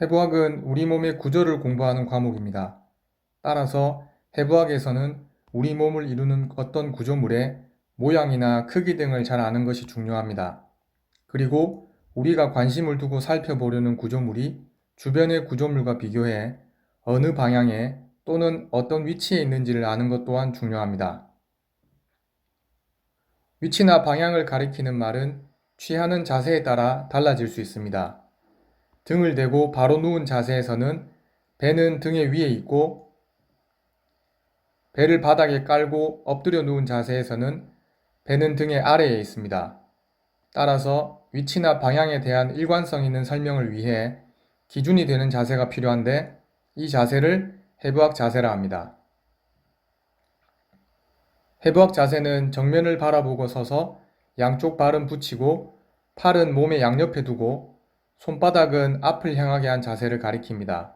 해부학은 우리 몸의 구조를 공부하는 과목입니다. 따라서 해부학에서는 우리 몸을 이루는 어떤 구조물의 모양이나 크기 등을 잘 아는 것이 중요합니다. 그리고 우리가 관심을 두고 살펴보려는 구조물이 주변의 구조물과 비교해 어느 방향에 또는 어떤 위치에 있는지를 아는 것 또한 중요합니다. 위치나 방향을 가리키는 말은 취하는 자세에 따라 달라질 수 있습니다. 등을 대고 바로 누운 자세에서는 배는 등의 위에 있고 배를 바닥에 깔고 엎드려 누운 자세에서는 배는 등의 아래에 있습니다. 따라서 위치나 방향에 대한 일관성 있는 설명을 위해 기준이 되는 자세가 필요한데 이 자세를 해부학 자세라 합니다. 해부학 자세는 정면을 바라보고 서서 양쪽 발은 붙이고 팔은 몸의 양옆에 두고 손바닥은 앞을 향하게 한 자세를 가리킵니다.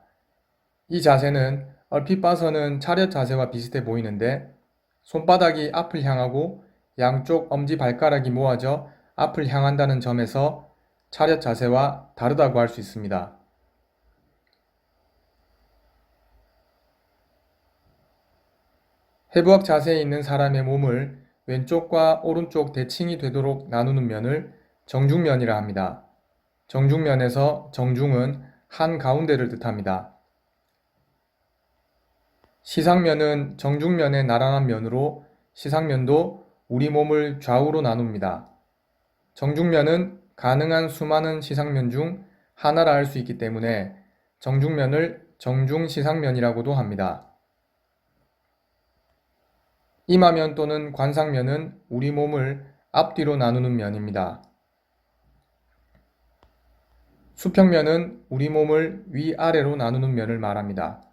이 자세는 얼핏 봐서는 차렷 자세와 비슷해 보이는데 손바닥이 앞을 향하고 양쪽 엄지 발가락이 모아져 앞을 향한다는 점에서 차렷 자세와 다르다고 할 수 있습니다. 해부학 자세에 있는 사람의 몸을 왼쪽과 오른쪽 대칭이 되도록 나누는 면을 정중면이라 합니다. 정중면에서 정중은 한 가운데를 뜻합니다. 시상면은 정중면의 나란한 면으로 시상면도 우리 몸을 좌우로 나눕니다. 정중면은 가능한 수많은 시상면 중 하나라 할 수 있기 때문에 정중면을 정중시상면이라고도 합니다. 이마면 또는 관상면은 우리 몸을 앞뒤로 나누는 면입니다. 수평면은 우리 몸을 위아래로 나누는 면을 말합니다.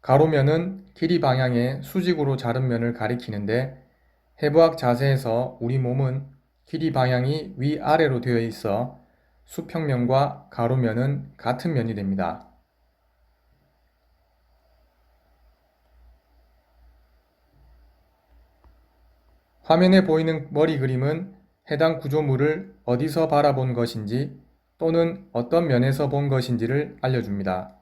가로면은 길이 방향의 수직으로 자른 면을 가리키는데 해부학 자세에서 우리 몸은 길이 방향이 위아래로 되어 있어 수평면과 가로면은 같은 면이 됩니다. 화면에 보이는 머리 그림은 해당 구조물을 어디서 바라본 것인지 또는 어떤 면에서 본 것인지를 알려줍니다.